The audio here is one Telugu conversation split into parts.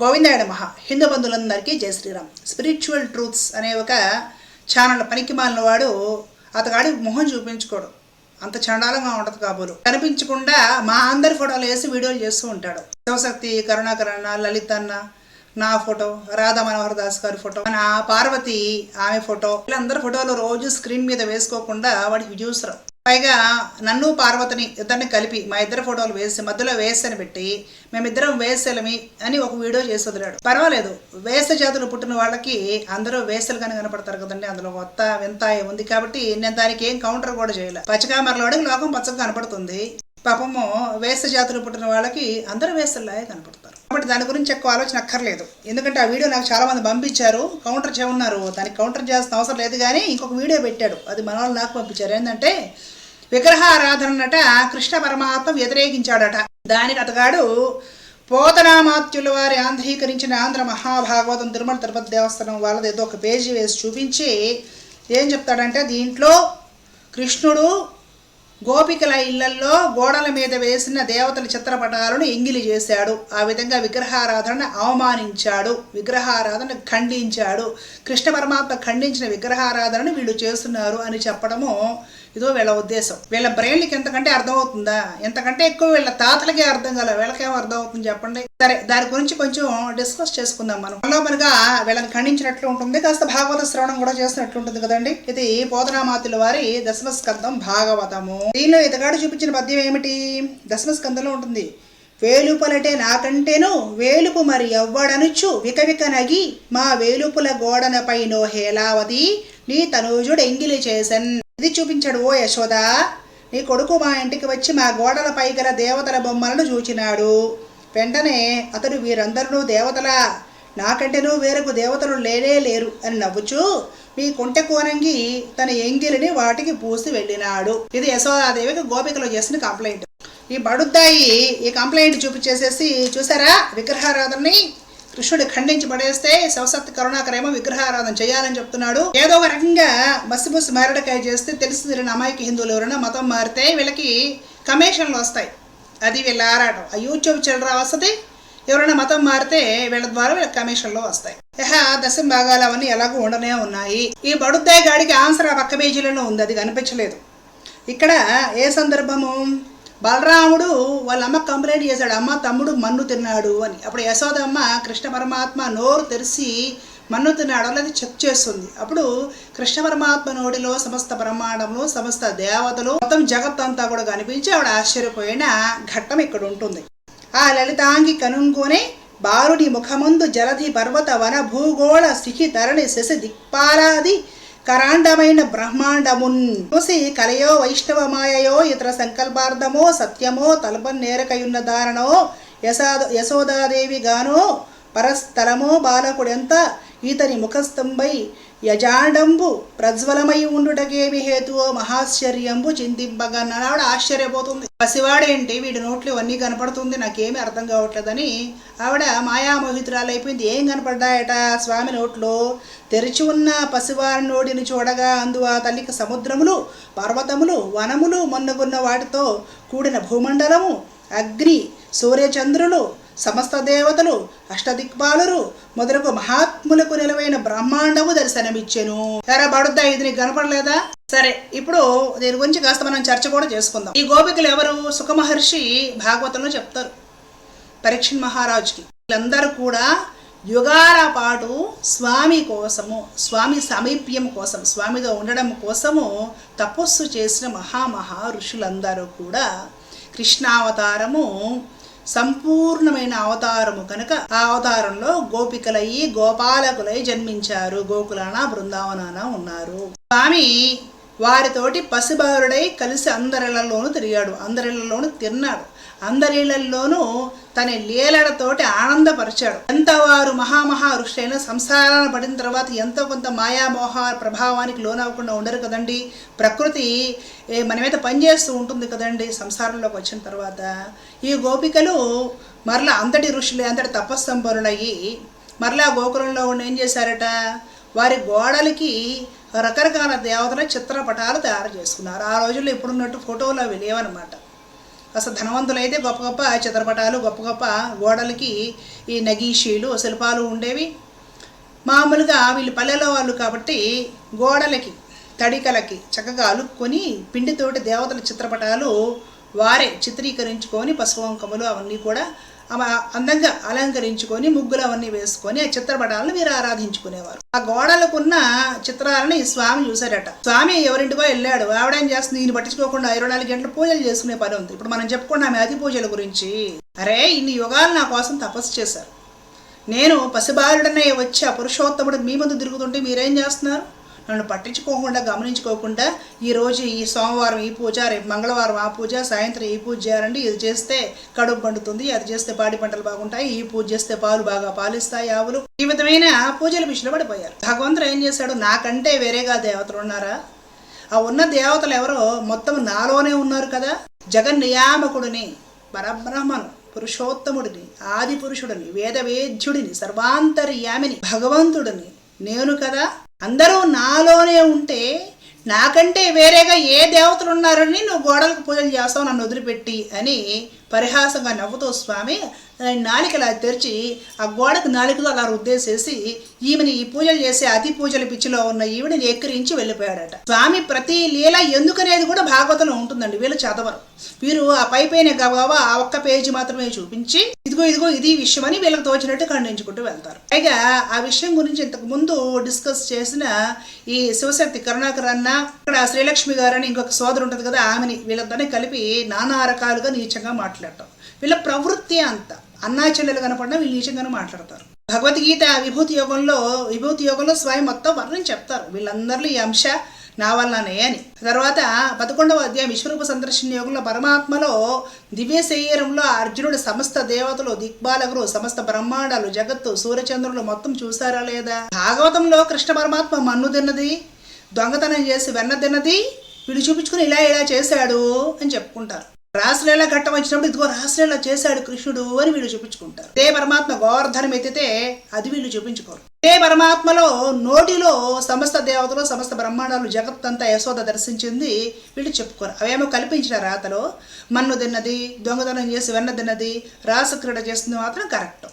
గోవిందాయ మహా హిందూ బంధువులందరికీ జై శ్రీరామ్. స్పిరిచువల్ ట్రూత్స్ అనే ఒక ఛానల్ పనికి మాలిన వాడు అతగాడి మొహం చూపించుకోడు. అంత చండాలంగా ఉండదు కాబోలు. కనిపించకుండా మా అందరి ఫోటోలు వేసి వీడియోలు చేస్తూ ఉంటాడు. శివశక్తి కరుణాకరణ లలిత్ అన్న నా ఫోటో రాధా మనోహర్ దాస్ గారి ఫోటో నా పార్వతి ఆమె ఫోటో. వీళ్ళందరి ఫోటోలు రోజు స్క్రీన్ మీద వేసుకోకుండా వాడికి చూసరు పైగా నన్ను పార్వతిని ఇద్దరిని కలిపి మా ఇద్దరు ఫోటోలు వేసి మధ్యలో వేసని పెట్టి మేమిద్దరం వేసలమి అని ఒక వీడియో చేసి వదిలాడు. పర్వాలేదు వేస జాతులు పుట్టిన వాళ్ళకి అందరూ వేసలుగానే కనపడతారు కదండి అందులో కొత్త వింత ఉంది కాబట్టి నేను దానికి ఏం కౌంటర్ కూడా చేయలే. పచ్చకామరలోడికి లోకం పచ్చగా కనపడుతుంది. పాపము వేస జాతులు పుట్టిన వాళ్ళకి అందరూ వేసల్లాగే కనపడతారు. కాబట్టి దాని గురించి ఎక్కువ ఆలోచన అక్కర్లేదు. ఎందుకంటే ఆ వీడియో నాకు చాలా మంది పంపించారు. కౌంటర్ చేయమన్నారు దానికి కౌంటర్ చేయాల్సిన అవసరం లేదు కానీ ఇంకొక వీడియో పెట్టాడు. అది మన వాళ్ళు నాకు పంపించారు. ఏంటంటే విగ్రహారాధనట కృష్ణ పరమాత్మ వ్యతిరేకించాడట. దానికి అతగాడు పోతనామాత్యుల వారి ఆంధ్రీకరించిన ఆంధ్ర మహాభాగవతం తిరుమల తిరుపతి దేవస్థానం వాళ్ళది ఏదో ఒక పేజీ వేసి చూపించి ఏం చెప్తాడంటే దీంట్లో కృష్ణుడు గోపికల ఇళ్ళల్లో గోడల మీద వేసిన దేవతల చిత్రపటాలను ఎంగిలి చేశాడు. ఆ విధంగా విగ్రహారాధన అవమానించాడు. విగ్రహారాధన ఖండించాడు. కృష్ణ పరమాత్మ ఖండించిన విగ్రహారాధనను వీళ్ళు చేస్తున్నారు అని చెప్పడము ఇదో వీళ్ళ ఉద్దేశం. వీళ్ళ బ్రెయిన్లకి ఎంతకంటే అర్థమవుతుందా ఎంతకంటే ఎక్కువ వీళ్ళ తాతలకే అర్థం కాలే వీళ్ళకేం అర్థం అవుతుంది చెప్పండి? సరే దాని గురించి కొంచెం డిస్కస్ చేసుకుందాం మనం. మనగా వీళ్ళని ఖండించినట్లు ఉంటుంది కాస్త భాగవత శ్రవణం కూడా చేసినట్లు ఉంటుంది కదండి? ఇది పోతనామాతుల వారి దశమస్కందం భాగవతము. దీనిలో ఇతగాడు చూపించిన పద్యం ఏమిటి? దశమస్కందంలో ఉంటుంది వేలుపలటే నాకంటేను వేలుపు మరి ఎవ్వడనుచు వికవిక నగి మా వేలుపుల గోడనపై నో హేలావతి నీ తనూజుడు ఎంగిలి చేసన్. ఇది చూపించాడు ఓ యశోద నీ కొడుకు మా ఇంటికి వచ్చి మా గోడలపై గల దేవతల బొమ్మలను చూచినాడు. వెంటనే అతడు వీరందరూ దేవతల నాకంటేనూ వేరకు దేవతలు లేనే లేరు అని నవ్వుచూ మీ కుంట కోనంగి తన ఎంగిలిని వాటికి పూసి వెళ్ళినాడు. ఇది యశోదాదేవికి గోపికలో చేసిన కంప్లైంట్ ఈ బడుద్దాయి ఈ కంప్లైంట్ చూపించేసేసి చూసారా విగ్రహారాధనని? కృష్ణుడు ఖండించి పడేస్తే శివసత్తి కరుణాకరేమో విగ్రహారాధన చేయాలని చెప్తున్నాడు. ఏదో ఒక రకంగా బస్సు మారడకాయ చేస్తే తెలిసి తెలియని అమాయక హిందువులు ఎవరైనా మతం మారితే వీళ్ళకి కమిషన్లు వస్తాయి. అది వీళ్ళ ఆరాటం. ఆ యూట్యూబ్ చిల్లర వస్తుంది. ఎవరైనా మతం మారితే వీళ్ళ ద్వారా వీళ్ళకి కమిషన్లు వస్తాయి. ఇహ దశం భాగాలు అవన్నీ ఎలాగో ఉండనే ఉన్నాయి. ఈ బడుద్దాయి గాడికి ఆన్సర్ ఆ పక్క పేజీలోనే ఉంది. అది కనిపించలేదు. ఇక్కడ ఏ సందర్భము? బలరాముడు వాళ్ళ అమ్మ కంప్లైంట్ చేశాడు. అమ్మ తమ్ముడు మన్ను తిన్నాడు అని. అప్పుడు యశోదమ్మ కృష్ణ పరమాత్మ నోరు తెరిచి మన్ను తిన్నాడు అనేది చెక్ చేస్తుంది. అప్పుడు కృష్ణ పరమాత్మ నోడిలో సమస్త బ్రహ్మాండంలో సమస్త దేవతలు మొత్తం జగత్ అంతా కూడా కనిపించి ఆవిడ ఆశ్చర్యపోయిన ఘట్టం ఇక్కడ ఉంటుంది. ఆ లలితాంగి కనుంగొనే బారుడి ముఖముందు జలధి పర్వత వన భూగోళ శిఖి తరణి శశి దిక్పాలాది కరాండమైన బ్రహ్మాండమున్. చూసి కలయో వైష్ణవ మాయయో ఇతర సంకల్పార్థమో సత్యమో తలపన్ నేరకయున్న దారణో యశోద యశోదాదేవి గానో పరస్థలమో బాలకుడెంత ఈతని ముఖస్తంభై యజాండంబు ప్రజ్వలమై ఉండుటకేమి హేతువో మహాశ్చర్యంబు ఆవిడ ఆశ్చర్యపోతుంది. పసివాడేంటి? వీడి నోట్లు ఇవన్నీ కనపడుతుంది. నాకేమి అర్థం కావట్లేదని ఆవిడ మాయామోహితురాలైపోయింది. ఏం కనపడ్డాయట? స్వామి నోట్లో తెరిచి ఉన్న పసివారి నోడిని చూడగా అందు ఆ తల్లికి సముద్రములు పర్వతములు వనములు మొన్నగున్న వాటితో కూడిన భూమండలము అగ్ని సూర్యచంద్రులు సమస్త దేవతలు అష్టదిక్పాలురు మొదలగు మహాత్ములకు నిలవైన బ్రహ్మాండము దర్శనమిచ్చెను. ఎరా బడుద్దా ఇది నీకు కనపడలేదా? సరే ఇప్పుడు దీని గురించి కాస్త మనం చర్చ కూడా చేసుకుందాం. ఈ గోపికలు ఎవరు? సుఖమహర్షి భాగవతంలో చెప్తారు. పరీక్షణ్ మహారాజుకి. వీళ్ళందరూ కూడా యుగాల పాటు స్వామి కోసము స్వామి సమీప్యం కోసం స్వామితో ఉండడం కోసము తపస్సు చేసిన మహామహా ఋషులందరూ కూడా కృష్ణావతారము సంపూర్ణమైన అవతారము కనుక ఆ అవతారంలో గోపికలయ్యి గోపాలకులై జన్మించారు. గోకులాన బృందావనాన ఉన్నారు. స్వామి వారితోటి పసిబారుడై కలిసి అందరిలలోనూ తిరిగాడు. అందరిలలోనూ తిన్నాడు. అందరిళ్ళలోనూ తన లీలలతోటి ఆనందపరిచాడు. ఎంతవారు మహామహా మహామహా ఋషులైన సంసారాన్ని పడిన తర్వాత ఎంతో కొంత మాయామోహ ప్రభావానికి లోనవ్వకుండా ఉండరు కదండి. ప్రకృతి మన మీద పనిచేస్తూ ఉంటుంది కదండి సంసారంలోకి వచ్చిన తర్వాత. ఈ గోపికలు మరలా అంతటి ఋషులు అంతటి తపస్సంపరులయ్యి మరలా గోకులంలో ఉండి ఏం చేశారట? వారి గోడలకి రకరకాల దేవతల చిత్రపటాలు తయారు చేసుకున్నారు. ఆ రోజుల్లో ఇప్పుడున్నట్టు ఫోటోలు అవి లేవన్నమాట. అసలు ధనవంతులైతే గొప్ప గొప్ప చిత్రపటాలు గొప్ప గొప్ప గోడలకి ఈ నగీషీలు శిల్పాలు ఉండేవి. మామూలుగా వీళ్ళు పల్లెలో వాళ్ళు కాబట్టి గోడలకి తడికలకి చక్కగా అలుక్కొని పిండితోటి దేవతల చిత్రపటాలు వారే చిత్రీకరించుకొని పసుపు కుంకుమలు అవన్నీ కూడా అందంగా అలంకరించుకొని ముగ్గులు అవన్నీ వేసుకొని ఆ చిత్రపటాలను మీరు ఆరాధించుకునేవారు. ఆ గోడలకున్న చిత్రాలను ఈ స్వామి చూశారట స్వామి ఎవరింటికో వెళ్ళాడు. ఆవిడేం చేస్తుంది? ఈయన పట్టించుకోకుండా ఇరవై నాలుగు గంటలు పూజలు చేసుకునే పని ఉంది. ఇప్పుడు మనం చెప్పుకున్నాం అతి పూజల గురించి. అరే ఇన్ని యుగాలు నా కోసం తపస్సు చేశారు. నేను పసిబాలుడనే వచ్చి ఆ పురుషోత్తముడు మీ ముందు తిరుగుతుంటే మీరేం చేస్తున్నారు? నన్ను పట్టించుకోకుండా గమనించుకోకుండా ఈరోజు ఈ సోమవారం ఈ పూజ రేపు మంగళవారం ఆ పూజ సాయంత్రం ఈ పూజ చేయాలండి. ఇది చేస్తే కడుపు పండుతుంది అది చేస్తే పాడి పంటలు బాగుంటాయి ఈ పూజ చేస్తే పాలు బాగా పాలిస్తాయి ఆవులు. ఈ విధమైన పూజల విషయంలో పడిపోయారు. భగవంతుడు ఏం చేశాడు? నాకంటే వేరేగా దేవతలు ఉన్నారా? ఆ ఉన్న దేవతలు ఎవరో మొత్తం నాలోనే ఉన్నారు కదా? జగన్ నియామకుడిని పరబ్రహ్మను పురుషోత్తముడిని ఆది పురుషుడిని వేదవేద్యుడిని సర్వాంతర్యామిని భగవంతుడిని నేను కదా? అందరూ నాలోనే ఉంటే నాకంటే వేరేగా ఏ దేవతలు ఉన్నారని నువ్వు గోడలకు పూజలు చేస్తావు నన్ను వదిలిపెట్టి అని పరిహాసంగా నవ్వుతూ స్వామి. నాలికలా తెరిచి ఆ గోడకు నాలికతో అలా రుద్దేసేసి ఈమెని ఈ పూజలు చేసే అతి పూజల పిచ్చిలో ఉన్న ఈవిడని ఎక్కిరించి వెళ్ళిపోయాడట. స్వామి ప్రతి లీల ఎందుకనేది కూడా భాగవతంలో ఉంటుందండి వీళ్ళు చదవరు. వీరు ఆ పై పైన గబగబా ఆ ఒక్క పేజీ మాత్రమే చూపించి ఇదిగో ఇదిగో ఇది విషయం అని వీళ్ళకి తోచినట్టు ఖండించుకుంటూ వెళ్తారు. పైగా ఆ విషయం గురించి ఇంతకు ముందు డిస్కస్ చేసిన ఈ శివశక్తి కరుణాకర్ అన్న ఇక్కడ శ్రీలక్ష్మి గారు అని ఇంకొక సోదరు ఉంటుంది కదా ఆమెని వీళ్ళతోనే కలిపి నానా రకాలుగా నీచంగా మాట్లాడటం. వీళ్ళ ప్రవృత్తి అంత. అన్నా చెల్లెలు కనపడినా వీళ్ళు నీచంగానే మాట్లాడతారు. భగవద్గీత విభూతి యోగంలో విభూతి యోగంలో స్వయం మొత్తం వర్ణం చెప్తారు. వీళ్ళందరిలో ఈ అంశ నా వల్లనే అని. తర్వాత పదకొండవ అధ్యాయం విశ్వరూప సందర్శన యోగంలో పరమాత్మలో దివ్య శరీరంలో అర్జునుడు సమస్త దేవతలు దిగ్బాలకులు సమస్త బ్రహ్మాండాలు జగత్తు సూర్యచంద్రులు మొత్తం చూసారా లేదా? భాగవతంలో కృష్ణ పరమాత్మ మన్ను తిన్నది దొంగతనం చేసి వెన్న తిన్నది వీడు చూపించుకుని ఇలా ఇలా చేశాడు అని చెప్పుకుంటారు. రాసలీల ఘట్టం వచ్చినప్పుడు ఇదిగో రాసలీల చేశాడు కృష్ణుడు అని వీళ్ళు చూపించుకుంటారు ఇదే పరమాత్మ గోవర్ధనం ఎత్తితే అది వీళ్ళు చూపించుకోరు ఇదే పరమాత్మలో నోటిలో సమస్త దేవతలు సమస్త బ్రహ్మాండాలు జగత్తంతా యశోద దర్శించింది వీళ్ళు చెప్పుకోరు. అవేమో కల్పించిన రాతలో మన్ను తిన్నది దొంగతనం చేసి వెన్న తిన్నది రాసక్రీడ చేస్తుంది మాత్రం కరెక్ట్.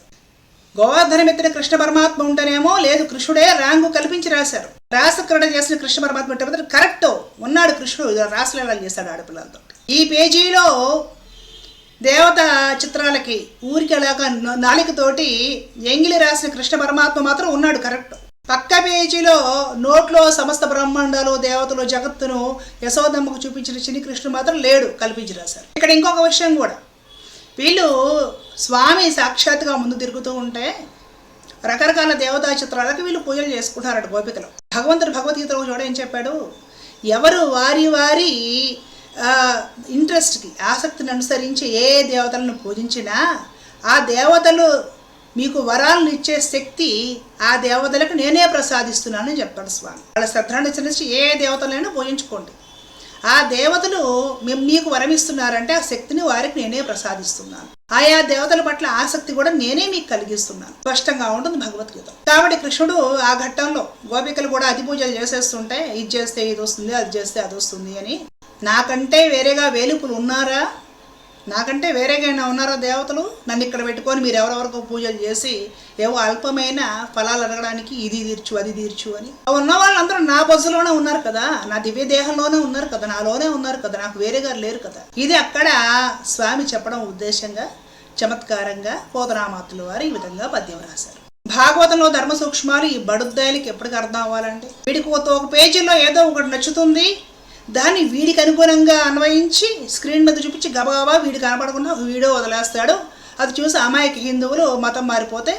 గోవర్ధనం ఎత్తిన కృష్ణ పరమాత్మ ఉంటేనేమో లేదు కృష్ణుడే రాంగు కల్పించి రాశారు. రాసక్రీడ చేసిన కృష్ణ పరమాత్మ ఉంటే కరెక్ట్. ఉన్నాడు కృష్ణుడు రాసలీలలు చేశాడు ఆడపిల్లలతో ఈ పేజీలో దేవత చిత్రాలకి ఊరికి అలాగా నాలికతోటి ఎంగిలి రాసిన కృష్ణ పరమాత్మ మాత్రం ఉన్నాడు కరెక్ట్. పక్క పేజీలో నోట్లో సమస్త బ్రహ్మాండాలు దేవతలు జగత్తును యశోదమ్మకు చూపించిన చిన్ని కృష్ణుడు మాత్రం లేడు కల్పించి రాశారు ఇక్కడ ఇంకొక విషయం కూడా. వీళ్ళు స్వామి సాక్షాత్తుగా ముందు తిరుగుతూ ఉంటే రకరకాల దేవతా చిత్రాలకు వీళ్ళు పూజలు చేసుకుంటారట గోపికలు. భగవంతుడు భగవద్గీతలో చూడ ఏం చెప్పాడు? ఎవరు వారి వారి ఇంట్రెస్ట్కి ఆసక్తిని అనుసరించి ఏ దేవతలను పూజించినా ఆ దేవతలు మీకు వరాలను ఇచ్చే శక్తి ఆ దేవతలకు నేనే ప్రసాదిస్తున్నానని చెప్పాడు స్వామి. వాళ్ళ శ్రద్ధను చిన్న ఏ దేవతలైనా పూజించుకోండి. ఆ దేవతలు మేము మీకు వరమిస్తున్నారంటే ఆ శక్తిని వారికి నేనే ప్రసాదిస్తున్నాను. ఆయా దేవతల పట్ల ఆసక్తి కూడా నేనే మీకు కలిగిస్తున్నాను. స్పష్టంగా ఉంటుంది భగవద్గీత. కాబట్టి కృష్ణుడు ఆ ఘట్టంలో గోపికలు కూడా అతి పూజలు చేసేస్తుంటే ఇది చేస్తే ఇది వస్తుంది అది చేస్తే అది వస్తుంది అని నాకంటే వేరేగా వేలుపులు ఉన్నారా? నాకంటే వేరేగా ఉన్నారా దేవతలు? నన్ను ఇక్కడ పెట్టుకొని మీరు ఎవరెవరికో పూజలు చేసి ఏవో అల్పమైన ఫలాలు అడగడానికి ఇది తీర్చు అది తీర్చు అని. ఉన్న వాళ్ళందరూ నా బస్సులోనే ఉన్నారు కదా. నా దివ్య దేహంలోనే ఉన్నారు కదా. నాలోనే ఉన్నారు కదా. నాకు వేరేగా లేరు కదా. ఇది అక్కడ స్వామి చెప్పడం ఉద్దేశంగా చమత్కారంగా పోతరామాతులు వారు ఈ విధంగా పద్యం రాశారు. భాగవతంలో ధర్మ సూక్ష్మాలు ఈ బడుద్దాయిలకి ఎప్పటికి అర్థం అవ్వాలంటే వీడికి ఒక పేజీలో ఏదో ఒకటి నచ్చుతుంది. దాన్ని వీడికి అనుగుణంగా అన్వయించి స్క్రీన్ మీద చూపించి గబగబా వీడు కనపడకుండా ఒక వీడియో వదిలేస్తాడు. అది చూసి అమాయక హిందువులు మతం మారిపోతే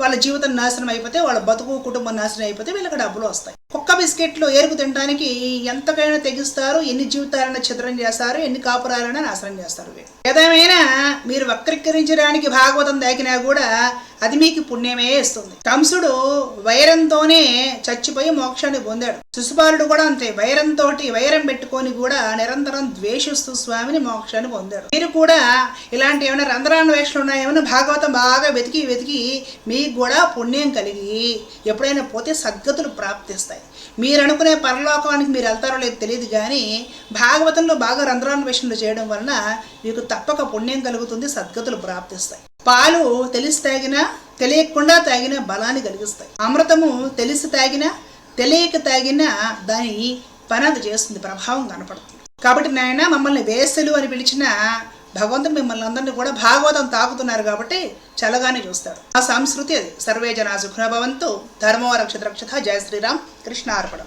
వాళ్ళ జీవితం నాశనం అయిపోతే వాళ్ళ బతుకు కుటుంబం నాశనం అయిపోతే వీళ్ళకి డబ్బులు వస్తాయి. కుక్క బిస్కెట్లు ఏరుకు తినడానికి ఎంతకైనా తెగిస్తారు ఎన్ని జీవితాలను చిత్రం చేస్తారు ఎన్ని కాపురాలను నాశనం చేస్తారు ఏదేమైనా మీరు వక్రీకరించడానికి భాగవతం దాకినా కూడా అది మీకు పుణ్యమే ఇస్తుంది. కంసుడు వైరంతోనే చచ్చిపోయి మోక్షాన్ని పొందాడు. శిశుపాలుడు కూడా అంతే వైరంతో వైరం పెట్టుకొని కూడా నిరంతరం ద్వేషిస్తూ స్వామిని మోక్షాన్ని పొందాడు. మీరు కూడా ఇలాంటి ఏమైనా రంధ్రాన్వేషణలు ఉన్నాయేమైనా భాగవతం బాగా వెతికి వెతికి మీకు కూడా పుణ్యం కలిగి ఎప్పుడైనా పోతే సద్గతులు ప్రాప్తిస్తాయి. మీరు అనుకునే పరలోకానికి మీరు వెళ్తారో లేదో తెలియదు కానీ భాగవతంలో బాగా రంధ్రాన్వేషణలు చేయడం వలన మీకు తప్పక పుణ్యం కలుగుతుంది సద్గతులు ప్రాప్తిస్తాయి. పాలు తెలిసి తాగినా తెలియకుండా తాగినా బలాన్ని కలిగిస్తాయి. అమృతము తెలిసి తాగినా తెలియక తాగినా దాని పని చేస్తుంది ప్రభావం కనపడుతుంది. కాబట్టి నాయన మమ్మల్ని వేసలు అని పిలిచిన భగవంతుడు మిమ్మల్ని అందరినీ కూడా భాగవతం తాకుతున్నారు కాబట్టి చల్లగానే చూస్తాడు. ఆ సంస్కృతి అది. సర్వే జనా సుఖనభవంతు ధర్మవరక్షత రక్షత రక్షత. జయ శ్రీరామ్. కృష్ణార్పణం.